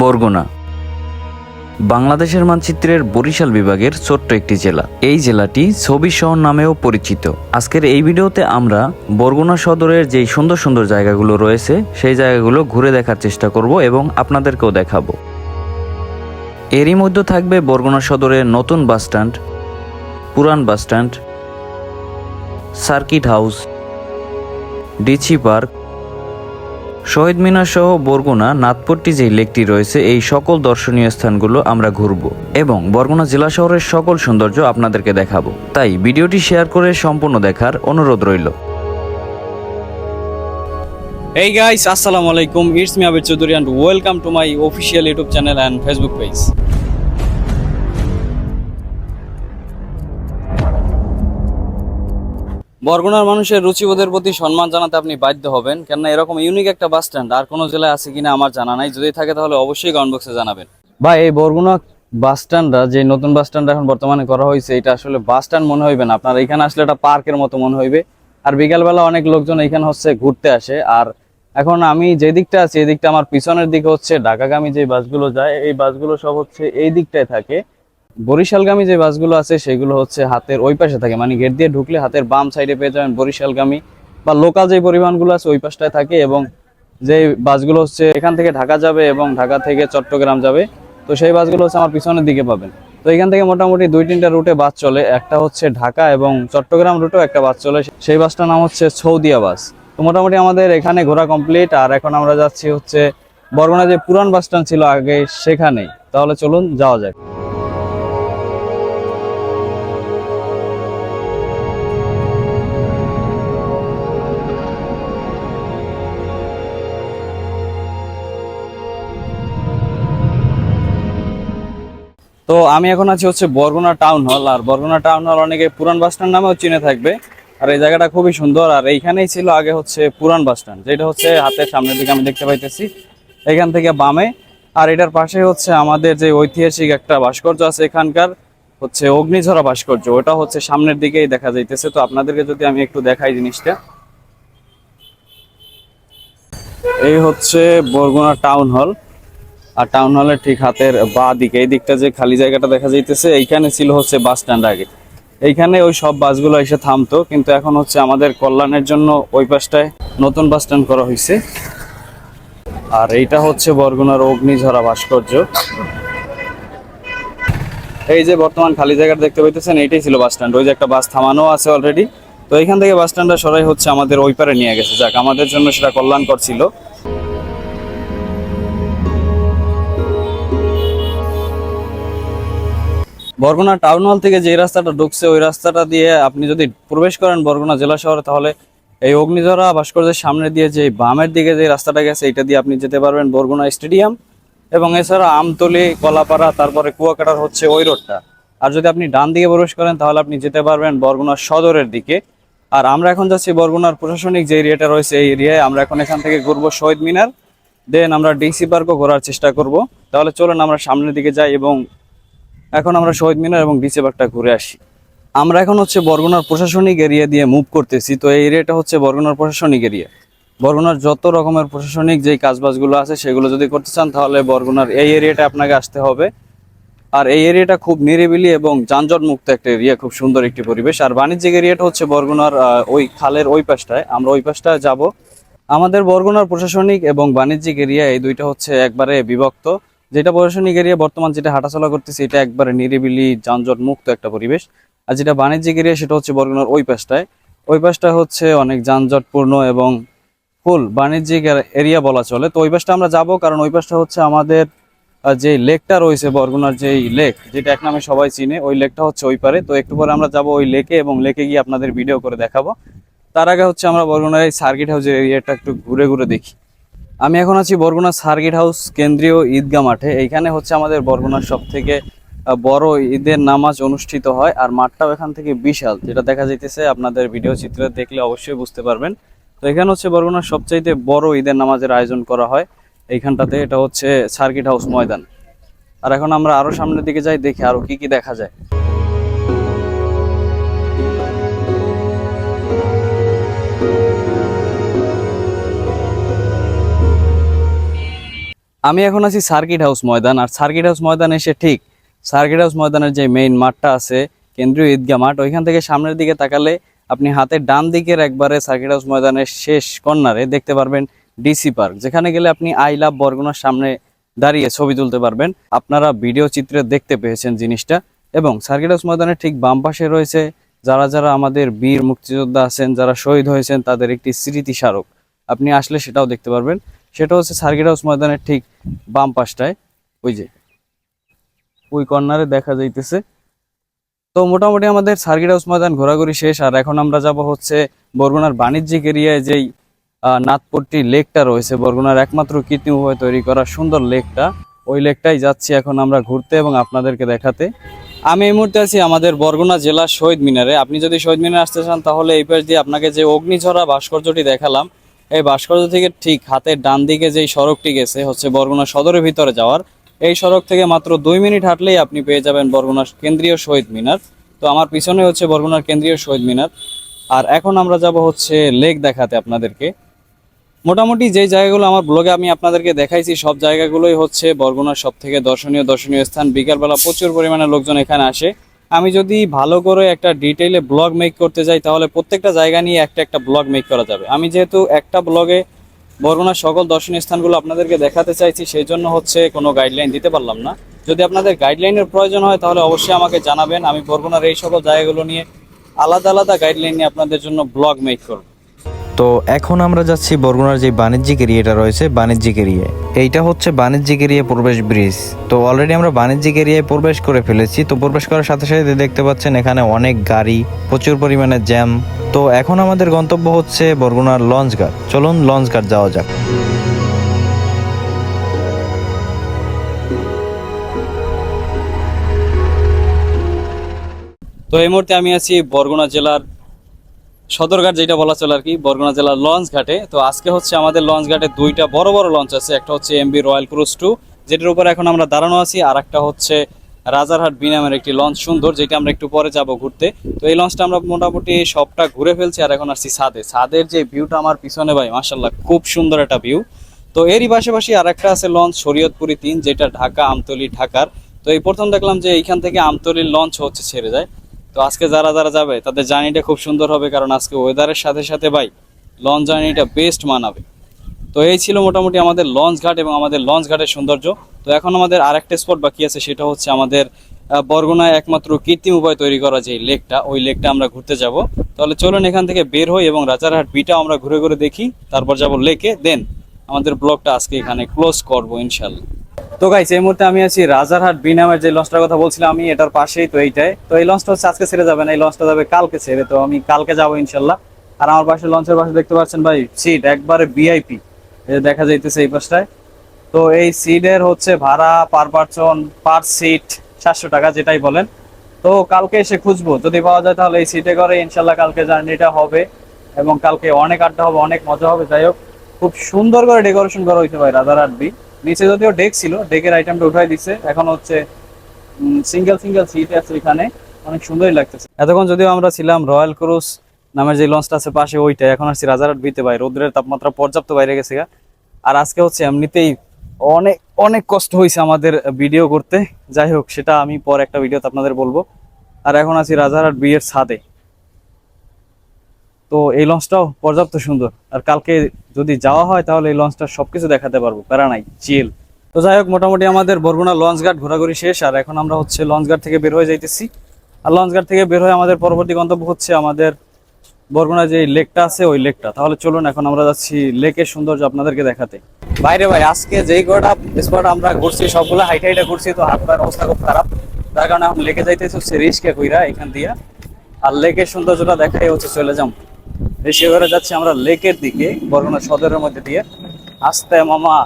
বরগুনা। বাংলাদেশের মানচিত্রের বরিশাল বিভাগের ছোট্ট একটি জেলা। এই জেলাটি ছবি শহর নামেও পরিচিত। আজকের এই ভিডিওতে আমরা বরগুনা সদরের যেই সুন্দর সুন্দর জায়গাগুলো রয়েছে, সেই জায়গাগুলো ঘুরে দেখার চেষ্টা করব এবং আপনাদেরকেও দেখাবো। এরই মধ্যে থাকবে বরগুনা সদরের নতুন বাসস্ট্যান্ড পুরান bus stand circuit house, DC park Shaheed Minar সহ বরগুনা, নাথপট্টি যে লেকটি রয়েছে, এই সকল দর্শনীয় স্থানগুলো আমরা ঘুরব এবং বরগুনা জেলা শহরের সকল সৌন্দর্য আপনাদেরকে দেখাবো। তাই ভিডিওটি শেয়ার করে সম্পূর্ণ দেখার অনুরোধ রইল। এই গাইস আসসালামু আলাইকুম it's me Abir Chowdhury and welcome to my official YouTube channel and Facebook page. বরগুনার মানুষের রুচিবোধের প্রতি সম্মান জানাতে আপনি বাধ্য হবেন। কেননা এরকম ইউনিক একটা বাস স্ট্যান্ড আর কোনো জেলায় আছে কিনা আমার জানা নাই। যদি থাকে তাহলে অবশ্যই কমেন্ট বক্সে জানাবেন। ভাই, এই বরগুনা বাস স্ট্যান্ডটা যে নতুন বাস স্ট্যান্ড এখন বর্তমানে করা হয়েছে, এটা আসলে বাস স্ট্যান্ড মনে হইবে না। আপনার এখানে আসলে এটা পার্কের মতো মনে হইবে। আর বিকালবেলা অনেক লোকজন এখানে হচ্ছে ঘুরতে আসে। আর এখন আমি যে দিকটা আছি, এই দিকটা আমার পিছনের দিকে হচ্ছে ঢাকাগামী যে বাসগুলো যায়, এই বাসগুলো সব হচ্ছে এই দিকটায় থাকে। বরিশালগামী যে বাসগুলো আছে, সেগুলো হচ্ছে হাতের ওই পাশে থাকে। মানে গেট দিয়ে ঢুকলে হাতের বাম সাইডে পেয়ে যাবেন বরিশালগামী বা লোকাল যে পরিবহনগুলো আছে, ওই পাশটায় থাকে এবং যে বাসগুলো হচ্ছে এখান থেকে ঢাকা যাবে এবং ঢাকা থেকে চট্টগ্রাম যাবে, তো সেই বাসগুলো হচ্ছে আমার পিছনের দিকে পাবেন। তো এখান থেকে মোটামুটি দুই তিনটা রুটে বাস চলে। একটা হচ্ছে ঢাকা এবং চট্টগ্রাম রুটেও একটা বাস চলে। সেই বাসটার নাম হচ্ছে ছৌদিয়া বাস। তো মোটামুটি আমাদের এখানে ঘোরা কমপ্লিট আর এখন আমরা যাচ্ছি হচ্ছে বরগুনা যে পুরান বাস স্ট্যান্ড ছিল আগে সেখানেই। তাহলে চলুন, যাওয়া যাক। তো আমি এখন আছি হচ্ছে বরগুনা টাউন হল, আর বরগুনা টাউন হল অনেকে পুরান বাস স্ট্যান্ড নামেও চিনে থাকবে। আর এই জায়গাটা খুবই সুন্দর, আর এইখানেই ছিল আগে হচ্ছে পুরান বাস স্ট্যান্ড, যেটা হচ্ছে হাতের সামনের দিকে আমি দেখতে পাইতেছি। এখান থেকে বামে, আর এটার পাশে হচ্ছে আমাদের যে ঐতিহাসিক একটা ভাস্কর্য আছে এখানকার, হচ্ছে অগ্নিঝরা ভাস্কর্য, ওটা হচ্ছে সামনের দিকেই দেখা যাইতেছে। তো আপনাদেরকে যদি আমি একটু দেখাই জিনিসটা। এই হচ্ছে বরগুনা টাউন হল। আর টাউন হলের ঠিক হাতের বা দিকে, এই দিকটা যে খালি জায়গাটা দেখা যাইতেছে, এইখানে ছিল হচ্ছে বাস স্ট্যান্ড আগে। এইখানে ওই সব বাসগুলো এসে থামতো, কিন্তু এখন হচ্ছে আমাদের কল্যাণের জন্য ওই পাশটায় নতুন বাস স্ট্যান্ড করা হয়েছে আর এইটা হচ্ছে বরগুনার অগ্নিঝরা ভাস্কর্য। এই যে বর্তমান খালি জায়গাটা দেখতে পাইতেছেন, এইটাই ছিল বাস স্ট্যান্ড। ওই যে একটা বাস থামানো আছে অলরেডি তো এইখান থেকে বাস স্ট্যান্ডটা সরাই হচ্ছে আমাদের ওই পারে নিয়ে গেছে। যাক, আমাদের জন্য সেটা কল্যাণকর ছিল। বরগুনা টাউন হল থেকে যে রাস্তাটা ঢুকছে, ওই রাস্তাটা দিয়ে আপনি যদি প্রবেশ করেন বরগুনা জেলা শহরে, তাহলে এই অগ্নিঝরা ভাস্কর্যের সামনে দিয়ে যে বামের দিকে যে রাস্তাটা গেছে, এটা দিয়ে আপনি যেতে পারবেন বরগুনা স্টেডিয়াম। এবং এছাড়া আমতলি, কলাপাড়া, তারপরে কুয়াকাটার হচ্ছে ওই রোডটা। আর যদি আপনি ডান দিকে প্রবেশ করেন, তাহলে আপনি যেতে পারবেন বরগুনা সদরের দিকে। আর আমরা এখন যাচ্ছি বরগুনার প্রশাসনিক যে এরিয়াটা রয়েছে, এই এরিয়ায় আমরা এখন এখান থেকে ঘুরবো শহীদ মিনার। দেন আমরা ডিসি পার্কও ঘোরার চেষ্টা করব। তাহলে চলুন আমরা সামনের দিকে যাই এবং এখন আমরা শহীদ মিনার এবং ডিসি পার্কটা ঘুরে আসি। আমরা এখন হচ্ছে বরগুনার প্রশাসনিক এরিয়া দিয়ে মুভ করতেছি। তো এই এরিয়াটা হচ্ছে বরগুনার প্রশাসনিক এরিয়া বরগুনার যত রকমের প্রশাসনিক যেই কাজবাজগুলো আছে, সেগুলো যদি করতে চান, তাহলে বরগুনার এই এরিয়াটা আপনাকে আসতে হবে। আর এই এরিয়াটা খুব নিরিবিলি এবং যানজট মুক্ত একটা এরিয়া খুব সুন্দর একটি পরিবেশ। আর বাণিজ্যিক এরিয়াটা হচ্ছে বরগুনার ওই খালের ওই পাশটায়। আমরা ওই পাশটায় যাব। আমাদের বরগুনার প্রশাসনিক এবং বাণিজ্যিক এরিয়া এই দুইটা হচ্ছে একবারে বিভক্ত। যেটা প্রশাসনিক এরিয়া বর্তমান যেটা হাঁটাচলা করতেছে, এটা একবারে নিরিবিলি যানজট মুক্ত একটা পরিবেশ। আর যেটা বাণিজ্যিক এরিয়া সেটা হচ্ছে বরগুনার ওই পাশটায়। ওই পাশটা হচ্ছে অনেক যানজটপূর্ণ এবং ফুল বাণিজ্যিক এরিয়া বলা চলে। তো ওই পাশটা আমরা যাব কারণ ওই পাশটা হচ্ছে আমাদের যে লেকটা রয়েছে বরগুনার যেই লেক, যেটা এক নামে সবাই চিনে, ওই লেকটা হচ্ছে ওই পারে। তো একটু পরে আমরা যাব ওই লেকে এবং লেকে গিয়ে আপনাদের ভিডিও করে দেখাবো। তার আগে হচ্ছে আমরা বরগুনার এই সার্কিট হাউসের এরিয়াটা একটু ঘুরে ঘুরে দেখি। আমি এখন আছি বরগুনা সার্কিট হাউস কেন্দ্রীয় ঈদগাহ মাঠে। এইখানে হচ্ছে আমাদের বরগুনার সব থেকে বড় ঈদের নামাজ অনুষ্ঠিত হয় আর মাঠটাও এখান থেকে বিশাল, যেটা দেখা যাইতেছে আপনাদের ভিডিও চিত্রে দেখলে অবশ্যই বুঝতে পারবেন। তো এখানে হচ্ছে বরগুনার সবচাইতে বড় ঈদের নামাজের আয়োজন করা হয়। এইখানটাতে এটা হচ্ছে সার্কিট হাউস ময়দান। আর এখন আমরা আরও সামনের দিকে যাই, দেখি আরও কি কি দেখা যায়। আমি এখন আছি সার্কিট হাউস ময়দান, আর সার্কিট হাউস ময়দান এসে ঠিক সার্কিট হাউস ময়দানের যে মেইন মাঠটা আছে, কেন্দ্রীয় ঈদগাহ মাঠ, ওইখান থেকে সামনের দিকে তাকালে আপনি হাতের ডান দিকের একবারে সার্কিট হাউস ময়দানের শেষ কর্নারে দেখতে পারবেন ডিসি পার্ক যেখানে গেলে আপনি আই লাভ বরগুনার সামনে দাঁড়িয়ে ছবি তুলতে পারবেন। আপনারা ভিডিও চিত্রে দেখতে পেয়েছেন জিনিসটা, এবং সার্কিট হাউস ময়দানের ঠিক বাম পাশে রয়েছে যারা যারা আমাদের বীর মুক্তিযোদ্ধা আছেন, যারা শহীদ হয়েছেন, তাদের একটি স্মৃতি স্মারক আপনি আসলে সেটাও দেখতে পারবেন। সেটা হচ্ছে সার্কিট হাউস ময়দানের ঠিক বাম পাশটায়। ওই যে, ওই কর্নারে দেখা যাইতেছে। তো মোটামুটি আমাদের সার্কিট হাউস ময়দান ঘোরাঘুরি শেষ। আর এখন আমরা যাব হচ্ছে বরগুনার বাণিজ্যিক এরিয়ায় যেই নাথপট্টি লেকটা রয়েছে। বরগুনার একমাত্র কৃত্রিম উপায় তৈরি করা সুন্দর লেকটা। ওই লেকটাই যাচ্ছি এখন আমরা ঘুরতে এবং আপনাদেরকে দেখাতে। আমি এই মুহূর্তে আছি আমাদের বরগুনা জেলার শহীদ মিনারে। আপনি যদি শহীদ মিনারে আসতে চান তাহলে এই পাশ দিয়ে আপনাকে যে অগ্নিঝরা ভাস্কর্যটি দেখালাম এই ভাস্কর্য থেকে ঠিক হাতের ডান দিকে যেই সড়কটি গেছে, হচ্ছে বরগুনা সদরের ভিতরে যাওয়ার। এই সড়ক থেকে মাত্র দুই মিনিট হাঁটলেই আপনি পেয়ে যাবেন বরগুনার কেন্দ্রীয় শহীদ মিনার। তো আমার পিছনে হচ্ছে বরগুনার কেন্দ্রীয় শহীদ মিনার। আর এখন আমরা যাব হচ্ছে লেক দেখাতে আপনাদেরকে। মোটামুটি যেই জায়গাগুলো আমার ব্লগে আমি আপনাদেরকে দেখাইছি, সব জায়গাগুলোই হচ্ছে বরগুনার সব থেকে দর্শনীয় দর্শনীয় স্থান। বিকালবেলা প্রচুর পরিমাণে লোকজন এখানে আসে। আমি যদি ভালো করে একটা ডিটেইলে ব্লগ মেক করতে যাই, তাহলে প্রত্যেকটা জায়গা নিয়ে একটা একটা ব্লগ মেক করা যাবে। আমি যেহেতু একটা ব্লগে বরগুনার সকল দর্শনীয় স্থানগুলো আপনাদেরকে দেখাতে চাইছি, সেই জন্য হচ্ছে কোনো গাইডলাইন দিতে পারলাম না। যদি আপনাদের গাইডলাইনের প্রয়োজন হয়, তাহলে অবশ্যই আমাকে জানাবেন। আমি বরগুনার এই সকল জায়গাগুলো নিয়ে আলাদা আলাদা গাইডলাইন নিয়ে আপনাদের জন্য ব্লগ মেক করব। তো এখন আমরা যাচ্ছি বরগুনার যে বাণিজ্যিক এরিয়াটা রয়েছে, বাণিজ্যিক এরিয়ায়। এইটা হচ্ছে বাণিজ্যিক এরিয়া প্রবেশ ব্রিজ তো অলরেডি আমরা বাণিজ্যিক এরিয়ায় প্রবেশ করে ফেলেছি। তো প্রবেশ করার সাথে সাথে দেখতে পাচ্ছেন এখানে অনেক গাড়ি, প্রচুর পরিমাণে জ্যাম তো এখন আমাদের গন্তব্য হচ্ছে বরগুনার লঞ্চ ঘাট। চলুন লঞ্চ ঘাট যাওয়া যাক। তো এই মুহূর্তে আমি আছি বরগুনা জেলার সদরঘাট যেটা বলা চলে আর কি, বরগুনা জেলার লঞ্চ ঘাটে। তো আজকে হচ্ছে আমাদের লঞ্চ ঘাটে দুইটা বড় বড় লঞ্চ আছে, একটা হচ্ছে এমবি রয়্যাল ক্রুজ টু যেটার উপর এখন আমরা দাঁড়ানো আছি, আর একটা হচ্ছে রাজারহাট বিনামের একটি লঞ্চ সুন্দর, যেটা আমরা একটু পরে যাব ঘুরতে। তো এই লঞ্চটা আমরা মোটামুটি সবটা ঘুরে ফেলছি, আর এখন আসছি ছাদে। ছাদের যে ভিউটা আমার পিছনে ভাই মাসাল্লাহ খুব সুন্দর একটা ভিউ। তো এরই পাশাপাশি আর একটা আছে লঞ্চ শরীয়তপুরি তিন, যেটা ঢাকা আমতলি ঢাকার। তো এই প্রথম দেখলাম যে এইখান থেকে আমতলির লঞ্চ হচ্ছে ছেড়ে যায়। তো আজকে যারা যারা যাবে, তাদের জার্নিটা খুব সুন্দর হবে কারণ আজকে ওয়েদারের সাথে সাথে ভাই লঞ্চ জার্নিটা বেস্ট মানাবে। তো এই ছিল মোটামুটি আমাদের লঞ্চ ঘাট এবং আমাদের লঞ্চ ঘাটের সৌন্দর্য। তো এখন আমাদের আরেকটা স্পট বাকি আছে, সেটা হচ্ছে আমাদের বরগুনায় একমাত্র কৃত্রিম উপায় তৈরি করা যে লেকটা ওই লেকটা আমরা ঘুরতে যাব। তাহলে চলুন এখান থেকে বের হই এবং রাজারহাট বিটা আমরা ঘুরে ঘুরে দেখি, তারপর যাব লেকে দেন আমাদের ব্লগটা আজকে এখানে ক্লোজ করব ইনশাল্লাহ তো গাইস এই মুহূর্তে আমি আছি রাজারহাট বি নামের যে লঞ্চটার কথা বলছিলাম আমি, এটার পাশেই তো এইটাই। তো এই লঞ্চটা হচ্ছে আজকে ছেড়ে যাবে না, এই লঞ্চটা যাবে কালকে ছেড়ে। তো আমি কালকে যাব ইনশাল্লাহ। আর আমার পাশে লঞ্চের পাশে দেখতে পাচ্ছেন ভাই সিট একবারে ভিআইপি দেখা যাইতেছে এই পাশটায়। তো এই সিটের হচ্ছে ভাড়া পার পারসন পার সিট সাতশো টাকা যেটাই বলেন। তো কালকে এসে খুঁজবো। যদি পাওয়া যায় তাহলে এই সিটে করে ইনশাল্লাহ কালকে জার্নিটা হবে এবং কালকে অনেক আড্ডা হবে, অনেক মজা হবে। যাই হোক, খুব সুন্দর করে ডেকোরেশন করা হয়েছে ভাই রাজারহাট বি। নিচে যদিও ডেক ছিল ডেকের আইটেমটা উঠাই দিচ্ছে এখন হচ্ছে সিঙ্গেল সিঙ্গেল সিট আছে এখানে। অনেক সুন্দরই লাগতেছে। এতক্ষণ যদিও আমরা ছিলাম রয়্যাল ক্রুজ নামের যে লঞ্চটা আছে পাশে ওইটা এখন আসছি রাজারহাট বিতে ভাই রোদ্রের তাপমাত্রা পর্যাপ্ত বাইরে গেছে। আর আজকে হচ্ছে এমনিতেই অনেক অনেক কষ্ট হয়েছে আমাদের ভিডিও করতে। যাই হোক, সেটা আমি পর একটা ভিডিওতে আপনাদের বলব। আর এখন আছি রাজারহাট বিয়ের ছাদে। তো এই লঞ্চটাও পর্যাপ্ত সুন্দর। আর কালকে যদি যাওয়া হয়, তাহলে এই লঞ্চটা সবকিছু দেখাতে পারব। প্যারা নাই, চিল। তো যাই হোক, মোটামুটি আমাদের বরগুনা লঞ্চ ঘাট ঘোরাঘুরি শেষ। আর এখন আমরা হচ্ছে লঞ্চ ঘাট থেকে বের হয়ে যাইতেছি। আর লঞ্চ ঘাট থেকে বের হয়ে আমাদের পরবর্তী গন্তব্য হচ্ছে আমাদের বরগুনা যে লেকটা আছে, ওই লেকটা। তাহলে চলুন, এখন আমরা যাচ্ছি লেকের সৌন্দর্য আপনাদেরকে দেখাতে। বাইরে ভাই, আজকে যেই কটা স্পট আমরা ঘুরছি, সবগুলো হাইটা হাইটা ঘুরছি, তো হাত পায়ের অবস্থা খুব খারাপ। তার কারণে এখন লেকে যাইতেছি, হচ্ছে রিস্কে কইরা এখান দিয়া। আর লেকের সৌন্দর্যটা দেখাই হচ্ছে, চলে যাম। যাচ্ছি আমরা লেকের দিকে, বরগুনা সদরের মধ্যে দিয়ে। আস্তে মামা।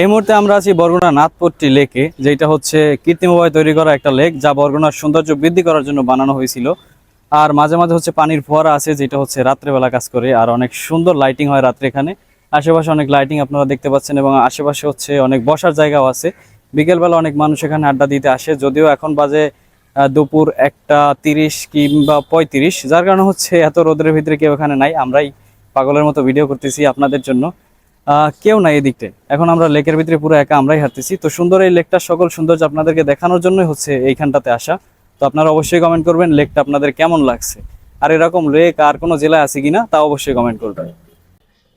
এই মুহূর্তে আমরা আছি বরগুনা নাথপট্টি লেকে, যেটা হচ্ছে কৃত্রিমভাবে তৈরি করা একটা লেক, যা বরগুনার সৌন্দর্য বৃদ্ধি করার জন্য বানানো হয়েছিল। আর মাঝে মাঝে হচ্ছে পানির ফোয়ারা আছে, যেটা হচ্ছে রাত্রেবেলা কাজ করে, আর অনেক সুন্দর লাইটিং হয় রাত্রে এখানে। আশেপাশে অনেক লাইটিং আপনারা দেখতে পাচ্ছেন, এবং আশেপাশে হচ্ছে অনেক বসার জায়গাও আছে। বিকেলবেলা অনেক মানুষ এখানে আড্ডা দিতে আসে, যদিও এখন বাজে দুপুর একটা তিরিশ কিংবা পঁয়ত্রিশ, যার কারণে হচ্ছে এত রোদের ভিতরে কেউ এখানে নাই। আমরাই পাগলের মতো ভিডিও করতেছি আপনাদের জন্য। কেউ নাই এদিকটে এখন আমরা লেকের ভিতরে পুরো একা আমরাই হাঁটতেছি। তো সুন্দর এই লেকটার সকল সৌন্দর্য আপনাদেরকে দেখানোর জন্যই হচ্ছে এইখানটাতে আসা। তো আপনারা অবশ্যই কমেন্ট করবেন, লেকটা আপনাদের কেমন লাগছে? আর এরকম লেক আর কোনো জেলায় আছে কিনা, তা অবশ্যই কমেন্ট করবেন।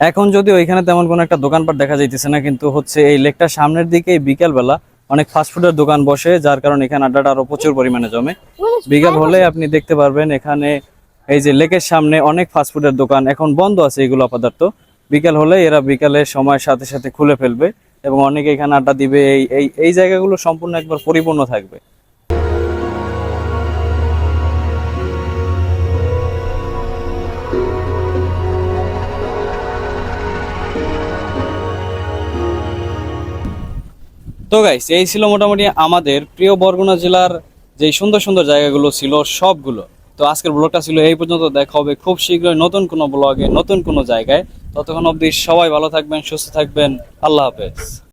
এখন যদি ওইখানে তেমন কোনো একটা দোকানপাট দেখা যাইতেছে না, কিন্তু হচ্ছে এই লেকটার সামনের দিকে বিকেলবেলা অনেক ফাস্টফুডের দোকান বসে, যার কারণে এখানে আড্ডাটা আরও প্রচুর পরিমাণে জমে। বিকেল হলে আপনি দেখতে পারবেন এখানে এই যে লেকের সামনে অনেক ফাস্টফুডের দোকান, এখন বন্ধ আছে এগুলো আপাতত। বিকেল হলে এরা বিকালের সময়ের সাথে সাথে খুলে ফেলবে এবং অনেকে এখানে আড্ডা দিবে, এই এই এই জায়গাগুলো সম্পূর্ণ একবার পরিপূর্ণ থাকবে। তো গাইস এই ছিল মোটামুটি আমাদের প্রিয় বরগুনা জেলার যে সুন্দর সুন্দর জায়গাগুলো ছিল সবগুলো। তো আজকের ব্লগটা ছিল এই পর্যন্ত, দেখা হবে খুব শীঘ্রই নতুন কোনো ব্লগে নতুন কোনো জায়গায়। ততক্ষণ অবধি সবাই ভালো থাকবেন, সুস্থ থাকবেন। আল্লাহ হাফেজ।